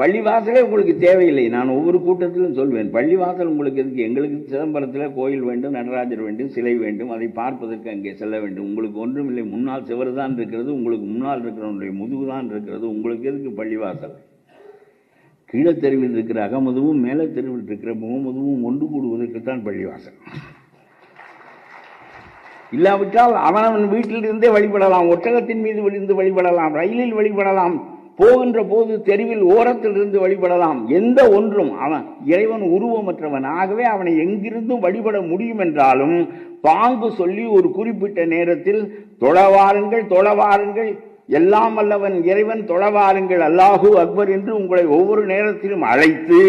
பள்ளிவாசலே உங்களுக்கு தேவையில்லை. நான் ஒவ்வொரு கூட்டத்திலும் சொல்வேன். பள்ளிவாசல் உங்களுக்கு எதுக்கு? எங்களுக்கு சிதம்பரத்தில் கோயில் வேண்டும் நடராஜர் வேண்டும் சிலை வேண்டும் அதை பார்ப்பதற்கு அங்கே செல்ல வேண்டும். உங்களுக்கு ஒன்றும் இல்லை முன்னால் சிவர் தான் இருக்கிறது உங்களுக்கு முன்னால் இருக்கிறவனுடைய முதுகு தான் இருக்கிறது. உங்களுக்கு எதுக்கு பள்ளிவாசல்? கீழே தெருவில் இருக்கிற அகமதுவும் மேலே தெருவில் இருக்கிற முகமதுவும் ஒன்று கூடுவதற்கு தான் பள்ளிவாசல். இல்லாவிட்டால் அவனவன் வீட்டிலிருந்தே வழிபடலாம். ஒட்டகத்தின் மீது விழுந்து வழிபடலாம். ரயிலில் வழிபடலாம். போகின்ற போது தெருவில் ஓரத்தில் இருந்து வழிபடலாம். எந்த ஒன்றும். அவன் இறைவன் உருவமற்றவன் ஆகவே அவனை எங்கிருந்தும் வழிபட முடியும் என்றாலும் பாங்கு சொல்லி ஒரு குறிப்பிட்ட நேரத்தில் தொழவாருங்கள் தொழவாருங்கள். எல்லாம் வல்லவன் இறைவன் தொழவாருங்கள். அல்லாஹூ அக்பர் என்று உங்களை ஒவ்வொரு நேரத்திலும் அழைத்து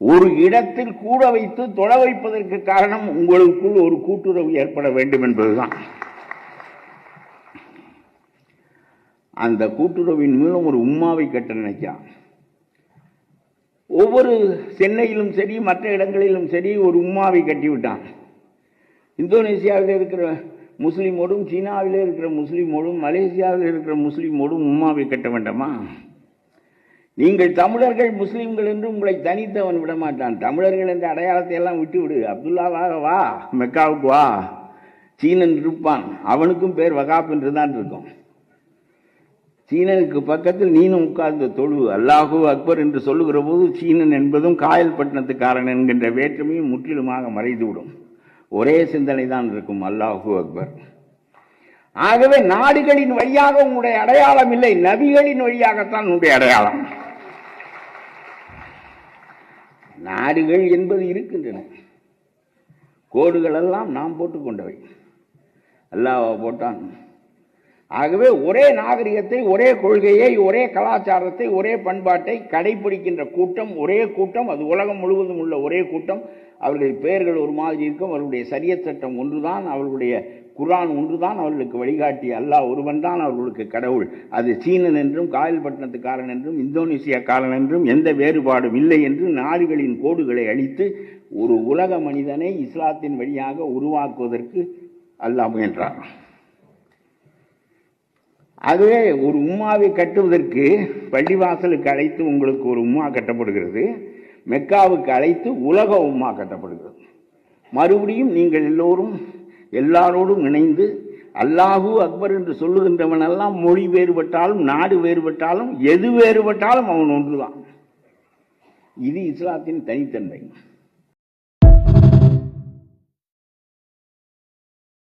ஒரு இடத்தில் கூட வைத்து தொழ வைப்பதற்கு காரணம் உங்களுக்குள் ஒரு கூட்டுறவு ஏற்பட வேண்டும் என்பதுதான் அந்த கூட்டுறவின் மூலம் ஒரு உம்மாவை கட்ட நினைக்கிறான். ஒவ்வொரு சென்னையிலும் சரி மற்ற இடங்களிலும் சரி ஒரு உம்மாவை கட்டிவிட்டான். இந்தோனேசியாவில் இருக்கிற முஸ்லீமோடும் சீனாவில் இருக்கிற முஸ்லீமோடும் மலேசியாவில் இருக்கிற முஸ்லீமோடும் உம்மாவை கட்ட வேண்டாமா? நீங்கள் தமிழர்கள் முஸ்லீம்கள் என்று உங்களை தனித்தவன் விட மாட்டான். தமிழர்கள் என்ற அடையாளத்தை எல்லாம் விட்டு விடு அப்துல்லாவாக வா மெக்காவுக்கு வா. சீனன் இருப்பான். அவனுக்கும் பேர் வகாப் என்று தான் இருக்கும். சீனனுக்கு பக்கத்தில் நீனும் உட்கார்ந்த தொழு. அல்லாஹூ அக்பர் என்று சொல்லுகிற போது சீனன் என்பதும் காயல்பட்டினத்துக்காரன் என்கின்ற வேற்றுமையும் முற்றிலுமாக மறைந்துவிடும். ஒரே சிந்தனை தான் இருக்கும் அல்லாஹூ அக்பர். ஆகவே நாடுகளின் வழியாக உங்களுடைய அடையாளம் இல்லை நபிகளின் வழியாகத்தான் உங்களுடைய அடையாளம். நாடுகள் என்பது இருக்கின்றன. கோடுகள் எல்லாம் நாம் போட்டுக்கொண்டவை. அல்லாஹ் போட்டான். ஆகவே ஒரே நாகரிகத்தை ஒரே கொள்கையை ஒரே கலாச்சாரத்தை ஒரே பண்பாட்டை கடைபிடிக்கின்ற கூட்டம் ஒரே கூட்டம் அது உலகம் முழுவதும் உள்ள ஒரே கூட்டம். அவர்கள் பெயர்கள் ஒரு மாதிரி இருக்கும். அவர்களுடைய சரிய சட்டம் ஒன்றுதான் அவர்களுடைய குரான் ஒன்றுதான் அவர்களுக்கு வழிகாட்டி அல்லாஹ் ஒருவன் தான் அவர்களுக்கு கடவுள். அது சீனன் என்றும் காயல்பட்டினத்துக்காரன் என்றும் இந்தோனேசியாக்காரன் என்றும் எந்த வேறுபாடும் இல்லை என்று நாடுகளின் கோடுகளை அழித்து ஒரு உலக மனிதனை இஸ்லாத்தின் வழியாக உருவாக்குவதற்கு அல்லாஹ் முயன்றார் ஆகவே ஒரு உம்மாவை கட்டுவதற்கு பள்ளிவாசலுக்கு அழைத்து உங்களுக்கு ஒரு உம்மா கட்டப்படுகிறது. மெக்காவுக்கு அழைத்து உலக உம்மா கட்டப்படுகிறது. மறுபடியும் நீங்கள் எல்லோரும் எல்லாரோடும் இணைந்து அல்லாஹூ அக்பர் என்று சொல்லுகின்றவனெல்லாம் மொழி வேறுபட்டாலும் நாடு வேறுபட்டாலும் எது வேறுபட்டாலும் அவன் ஒன்றுதான். இது இஸ்லாத்தின் தனித்தன்மை.